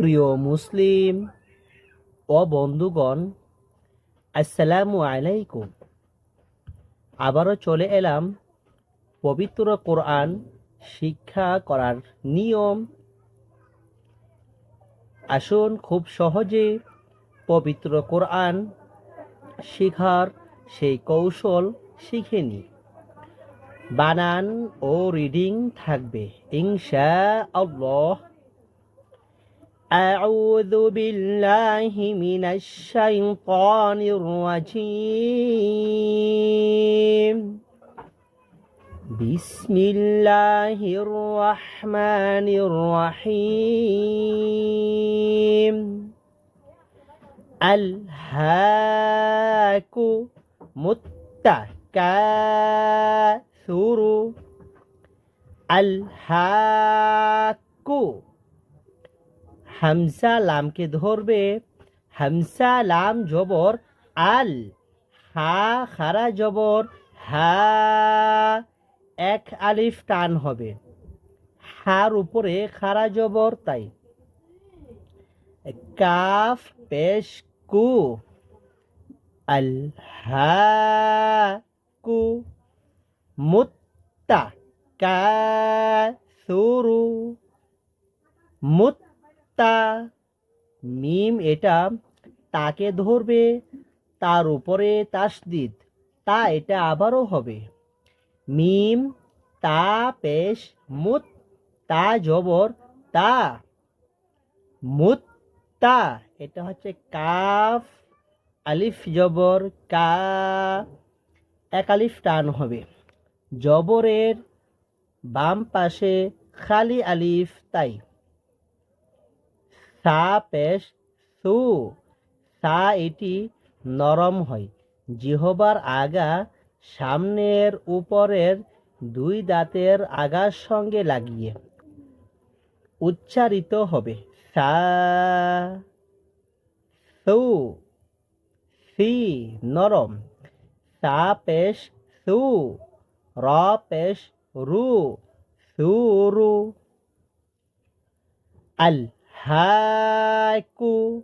প্রিয় মুসলিম ও বন্ধুগণ, আসসালামু আলাইকুম। আবারও চলে এলাম পবিত্র কোরআন শিক্ষা করার নিয়ম। আসুন খুব সহজে পবিত্র কোরআন শেখার সেই কৌশল শিখে নিই। বানান ও রিডিং থাকবে ইনশা আল্লাহ أعوذ بالله من الشيطان الرجيم بسم الله الرحمن الرحيم الهاكم التكاثر الهاكم হামসা লামকে ধরবে। হামসা লাম জবর, আল, হা খারা জবর, হা, এক আলিফ টান হবে। হার উপরে খারা জবর, তাই। কাফ, পেশ, কু, আল, হা, কু, মুত্তা, কা, সুরু মুত তা মিম এটা তাকে ধরবে, তার উপরে তাসদিদ, তা এটা আবারও হবে। মিম, তা পেশ, মুত, তা জবর, তা মুত, তা এটা হচ্ছে কাফ, আলিফ জবর, কা এক আলিফ টান হবে। জবরের বাম পাশে খালি আলিফ, তাই। সা পেশ সু। সা এটি নরম হয়। জিহবার আগা সামনের উপরের দুই দাঁতের আগার সঙ্গে লাগিয়ে উচ্চারিত হবে। সা, সু। সি নরম। সা পেশ সু। র পেশ রু। সুরু আল। হাকু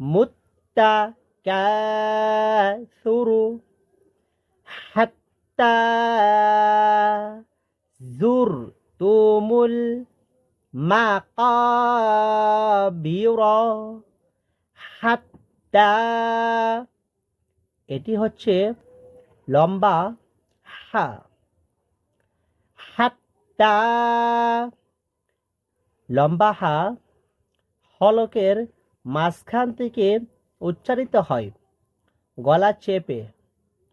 মুত্তাকাসুরু হাত্তা জুরতুমুল মাকাবিরা হাত্তা। এটি হচ্ছে লম্বা হা। হাত্তা। লম্বা হা হলকের মাঝখান থেকে উচ্চারিত হয়। গলা চেপে,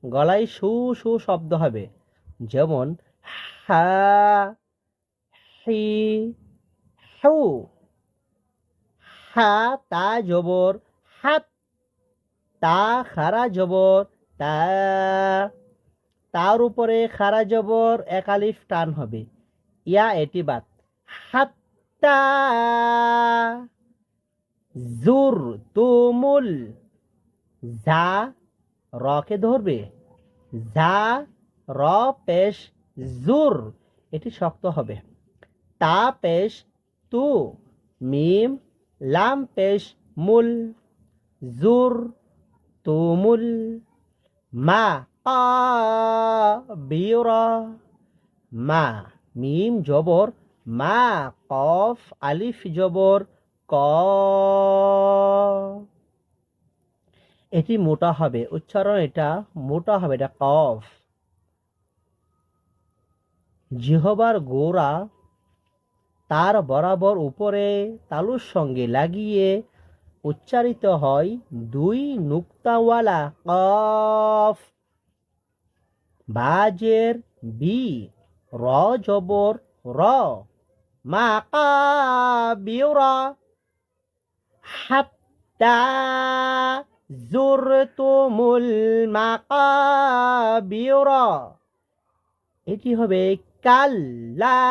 গলায় সু সু শব্দ হবে। যেমন, হা, হি, হু। হা, তা জবর, হাত। তা খারা জবর, তা। তার উপরে খারা জবর একালিফ টান হবে। ইয়া এটি বাদ হাত্তা জুর তুমুল যা রকে ধরবে, যা র পেশ জুর, এটি শক্ত হবে। তা পেশ তু, মিম, লাম পেশ মুল জুর তুমুল মা বিরা মা, মিম জবর, মা কফ আলিফ জবর ক। এটি মোটা হবে। উচ্চারণ এটা মোটা হবে, এটা কফ। জিহবার গোড়া তার বরাবর উপরে তালুর সঙ্গে লাগিয়ে উচ্চারিত হয় দুই নুক্তাওয়ালা কফ। বাজের বি, র, জবর, র। মা কা বিউরা হাত্তা জুরতুমুল মাকাবিরা এটি হবে? কাল্লা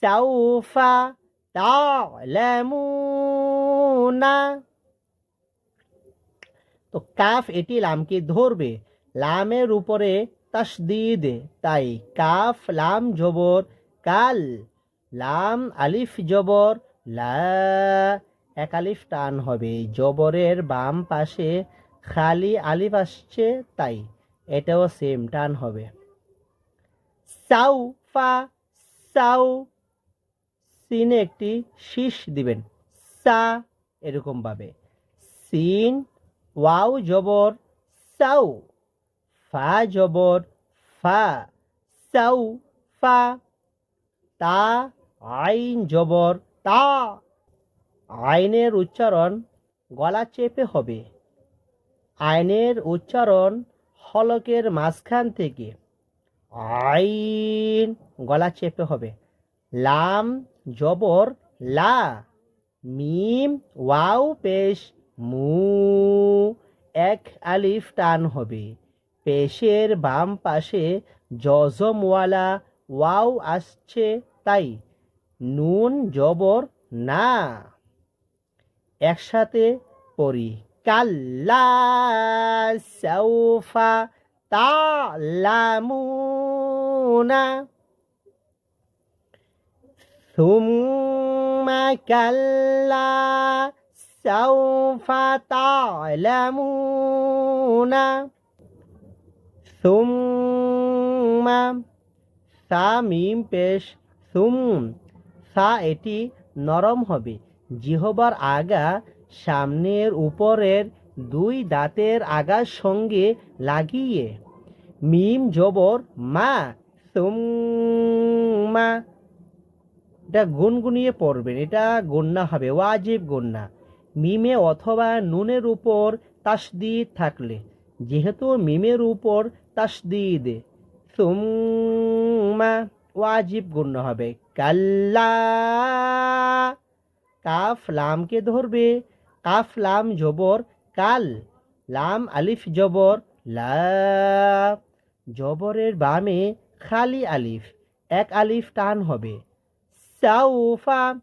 সাউফা তালামুনা তো কাফ এটি লামকে ধরবে। লামের উপরে তাসদিদ তাই কাফ, লাম, জবর। কাল, লাম, আলিফ, জবর। লা একালিফ টান হবে। জবরের বাম পাশে খালি আলিফ আসছে তাই এটাও সেম টান হবে। সাউ, ফা, সাউ, সিনে একটি শীষ দিবেন। সা এরকম ভাবে সিন, ওয়াও জবর, সাউ, ফা জবর, ফা, সাউ, ফা, তা, আইন জবর তা আইনের উচ্চারণ গলা চেপে হবে। আইনের উচ্চারণ হলকের মাঝখান থেকে। আইন গলা চেপে হবে। লাম, জবর, লা, মিম, ওয়াও, পেশ, মু, এক আলিফ টান হবে। পেশের বাম পাশে জজমওয়ালা ওয়াও আসছে তাই। নুন জবর না একসাথে পড়ি কাল্লা সৌফা তালামুনা ثم كلا سوف تعلمون ثم সা মিম পেশ সুম সা এটি নরম হবে। জিহবার আগা সামনের উপরের দুই দাঁতের আগার সঙ্গে লাগিয়ে। মিম জবর, মা, সুম্মা। এটা গুনগুনিয়ে পড়বেন, এটা গন্যা হবে, ওয়াজিব গন্যা মিমে অথবা নুনের উপর তাসদিদ থাকলে, যেহেতু মিমের উপর তাসদিদ। সুম্মা। ওয়াজিব গণ্য হবে। কাল্লা। কাফ লামকে ধরবে। কাফ লাম জবর, কাল লাম আলিফ জবর, লা। জবরের বামে খালি আলিফ, এক আলিফ টান হবে। সাউফা,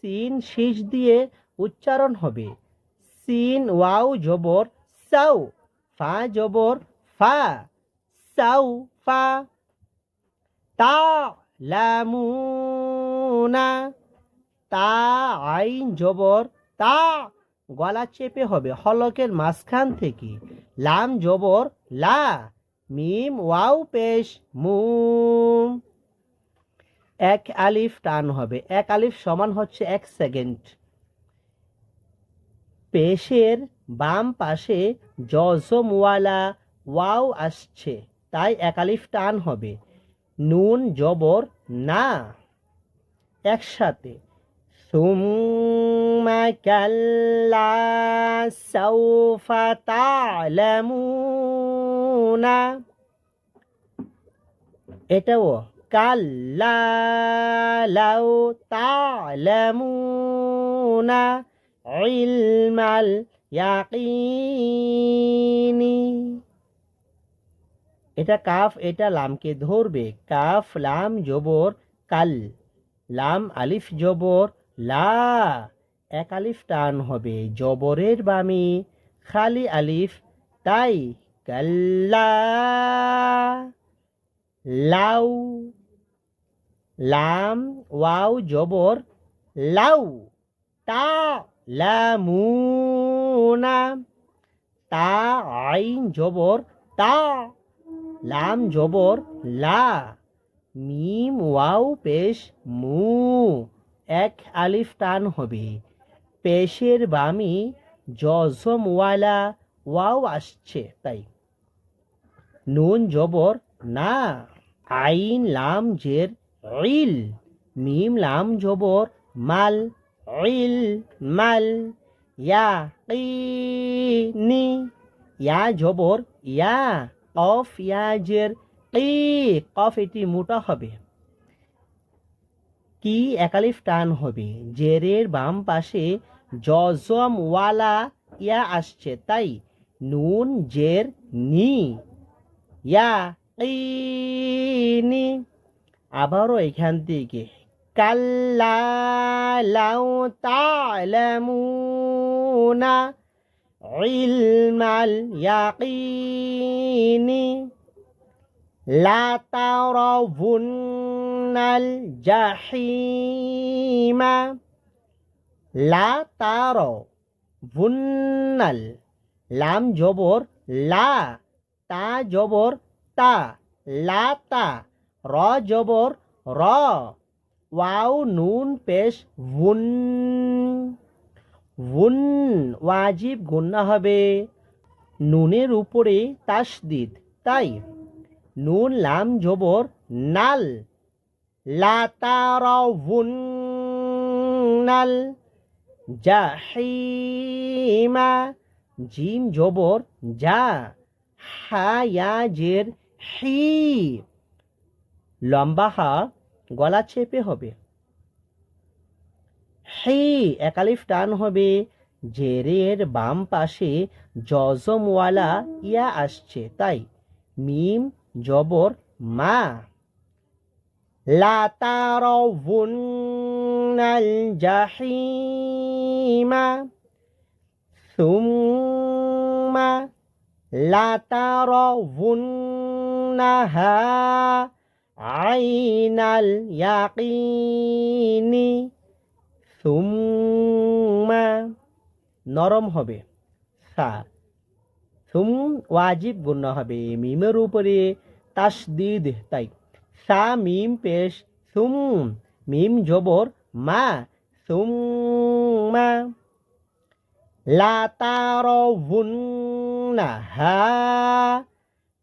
সিন শীষ দিয়ে উচ্চারণ হবে। সিন ওয়াও জবর, সাউ, ফা জবর, ফা। সাউ ফা তা লামুনা তা আইন জবর তা গলা চেপে হবে হলকের মাঝখান থেকে। লাম জবর লা মিম ওয়াও, পেশ, মুম। এক আলিফ টান হবে। এক আলিফ সমান হচ্ছে এক সেকেন্ড। পেশের বাম পাশে জজমওয়ালা, ওয়াও আসছে। তাই এক আলিফ টান হবে। নুন জবর না। একসাথে। সুম্মা কাল্লা সাউফা তালামুনা। এটাও কাল্লা লাউ তালামুনা ইলমাল ইয়াকিনি। এটা কাফ, এটা লামকে ধরবে। কাফ, লাম, জবর, কাল। লাম, আলিফ, জবর, লা। এক আলিফ টান হবে জবরের বামি খালি আলিফ, তাই লাউ, লাম, ওয়াও, জবর, লাউ। তা, লামুনা। তা, আইন, জবর, তা। লাম জবর লা, মিম ওয়াও পেশ মু, এক আলিফ টান হবে। পেশের বামি জজম ওয়ালা, ওয়াও আসছে তাই। নুন জবর না, আইন লাম জের ইল, মিম লাম জবর মাল, ইল মাল, ইয়া নি, ইয়া জবর ইয়া কফ ইয়াজের কি কফ এটি মোটা হবে। কি একালিফ টান হবে? জেরের বাম পাশে জজম ওয়ালা ইয়া আসছে, তাই নুন, জের, নি, ইয়া নি। আবারও এখান থেকে, কাল্লা লাউ তালামুনা ইলমাল ইয়াকিনি لا ترون الجحيم লা তার ভুন্নাল লাম জবর লা তা জবর তা লা তা র জবর র ওয়াও নুন পেশ ভুন ভুন ওয়াজিব গুন্না হবে। নুনের উপরে তাসদিদ, তাই। নুন, লাম, জবর, নাল। লা তারাউন্নাল জাহিমা। জিম, জবর, যা। হা, ইয়া, জের, হি। লম্বা হা, গলা চেপে হবে। হি একালিফ টান হবে। জেরের বাম পাশে জজমওয়ালা ইয়া আসছে, তাই। মিম, জবর, মা। লা তারাউন্নাল জাহিমা। সুম্মা লা আইনাল ইয়াকিনি। সুম্মা নরম হবে। সা সুম ওয়াজিব গুণ হবে। মিমের উপরে তাসদিদ তাই। সা মিম পেশ সুম, মিম জবর মা সুম্মা। লা তারাউন্না হা,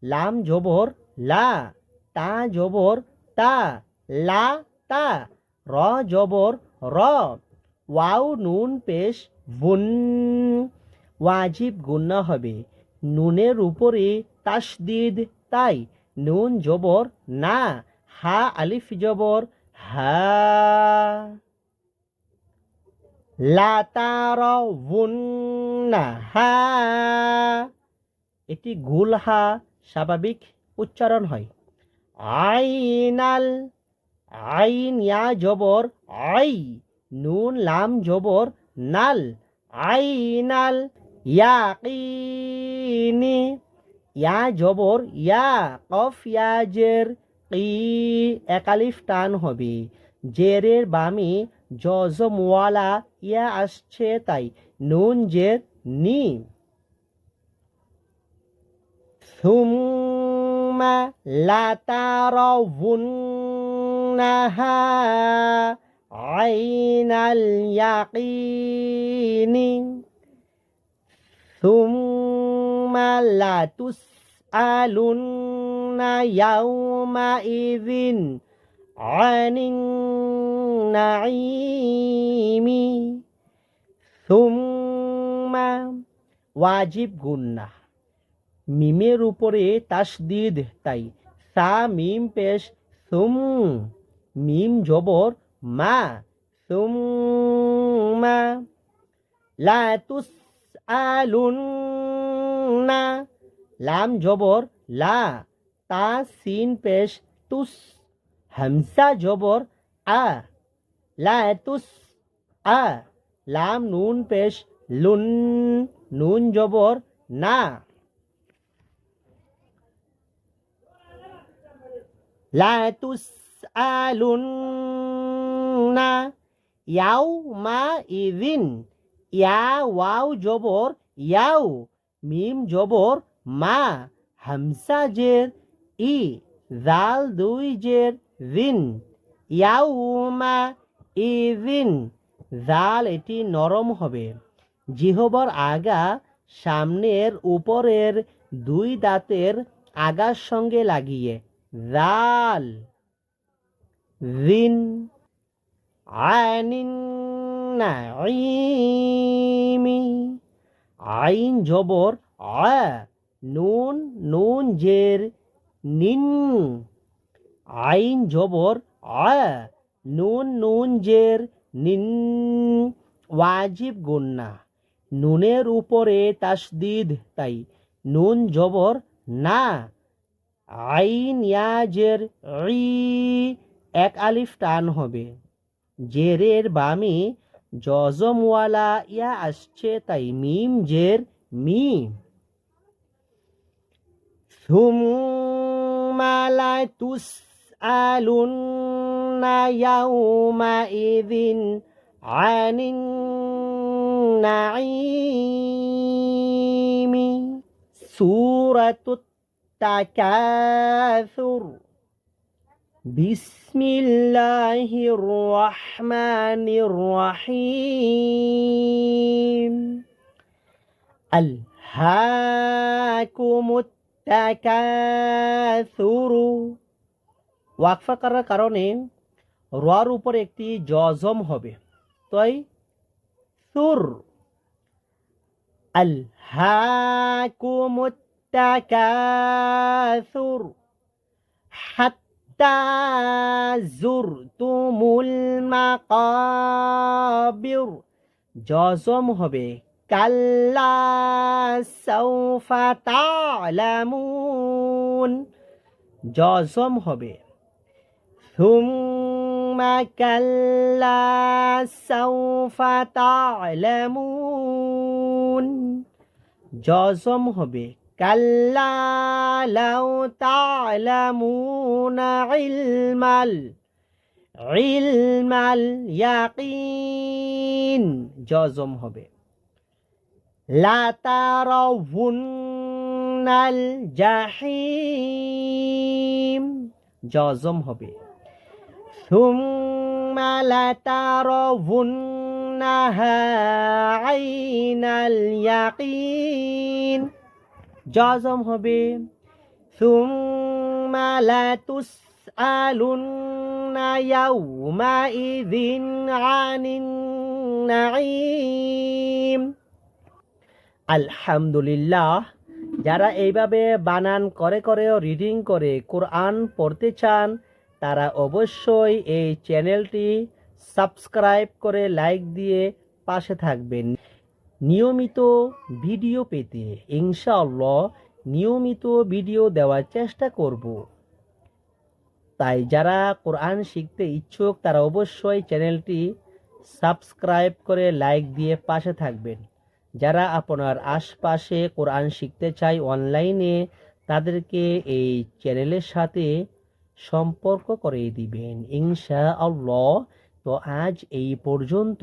লাম জবর লা, তা জবর তা, লা তা, র জবর র। ওয়াও, নুন, পেশ বুন ওয়াজিব গুন্না হবে। নুনের উপরে তাসদিদ তাই। নুন জবর, না। হা, আলিফ জবর, হা। লা তারাউন্না হা। এটি স্বাভাবিক উচ্চারণ হয়। আইনাল, আইন, ইয়া, জবর, আই। নুন লাম জবর নাল আইনাল ইয়াকিনি ইয়া জবর ইয়া কফ ইয়াজের কি একালিফ টান হবে জেরের বামে জজমওয়ালা ইয়া আসছে তাই নুন জের নি ثم لترونها عين اليقين ثم لتسألن يومئذ عن النعيم ثم واجب গুন্না মিমের উপরে তাসদিদ তাই সা মিম পেশ সুম মিম জবর মা লা তুস আলুন্না লাম জবর লা তা সিন পেশ তুস হামসা জবর আ লা তুস আ লাম নুন পেশ লুন নুন জবর না। লা তুসআলুন্না ইয়াউমা ইযিন ইয়া ওয়াও জবর ইয়াও মিম জবর মা হামসা জের ই জাল দুই জের জিন ইয়াউমা ইযিন জাল এটি নরম হবে। জিহবর আগা সামনের উপরের দুই দাঁতের আগার সঙ্গে লাগিয়ে, জাল জিন আনিন নাঈমি আইন জবর আ, নুন নুন জের, নিন। আইন জবর আ, নুন নুন জের, নিন। ওয়াজিব গুন্না। নুনের উপরে তাসদিদ তাই। নুন জবর না। আইন ইয়াজের ই, এক আলিফ টান হবে। জেরের বামি জজমওয়ালা ইয়া আসছে তাই মিম জের মি সুম্মা লা তুসআলুন্না ইয়াউমা ইযিন আনিন নাঈমি। সূরাতুত তাকাসুর। বিসমিল্লাহির রহমানির রহিম আলহাকুমুত তাকাসুরু ওয়াকফা করার কারণে রর উপর একটি জজম হবে। তাই সুর। আলহাকুমুত তাকাসুরু জুরতুমুল মাকাবির। জজম হবে। কাল্লা সাউফা তালামুন। জজম হবে। সুম্মা কাল্লা সাউফা তালামুন। জজম হবে। কাল্লা লাউ তা'লামুন ইলমাল ইলমাল ইয়াকিন জজম হবে লা তারাউন্নাল জাহিম জজম হবে ثم لترونها عين اليقين জজম হবে। আনিন আলহামদুলিল্লাহ, যারা এইভাবে বানান করে করে রিডিং করে কোরআন পড়তে চান, তারা অবশ্যই এই চ্যানেলটি সাবস্ক্রাইব করে লাইক দিয়ে পাশে থাকবেন। নিয়মিত ভিডিও পেতে ইনশাআল্লাহ নিয়মিত ভিডিও দেওয়ার চেষ্টা করব। তাই যারা কোরআন শিখতে ইচ্ছুক, তারা অবশ্যই চ্যানেলটি সাবস্ক্রাইব করে লাইক দিয়ে পাশে থাকবেন। যারা আপনার আশপাশে কোরআন শিখতে চায় অনলাইনে, তাদেরকে এই চ্যানেলের সাথে সম্পর্ক করে দিবেন ইনশা আল্লাহ তো আজ এই পর্যন্ত।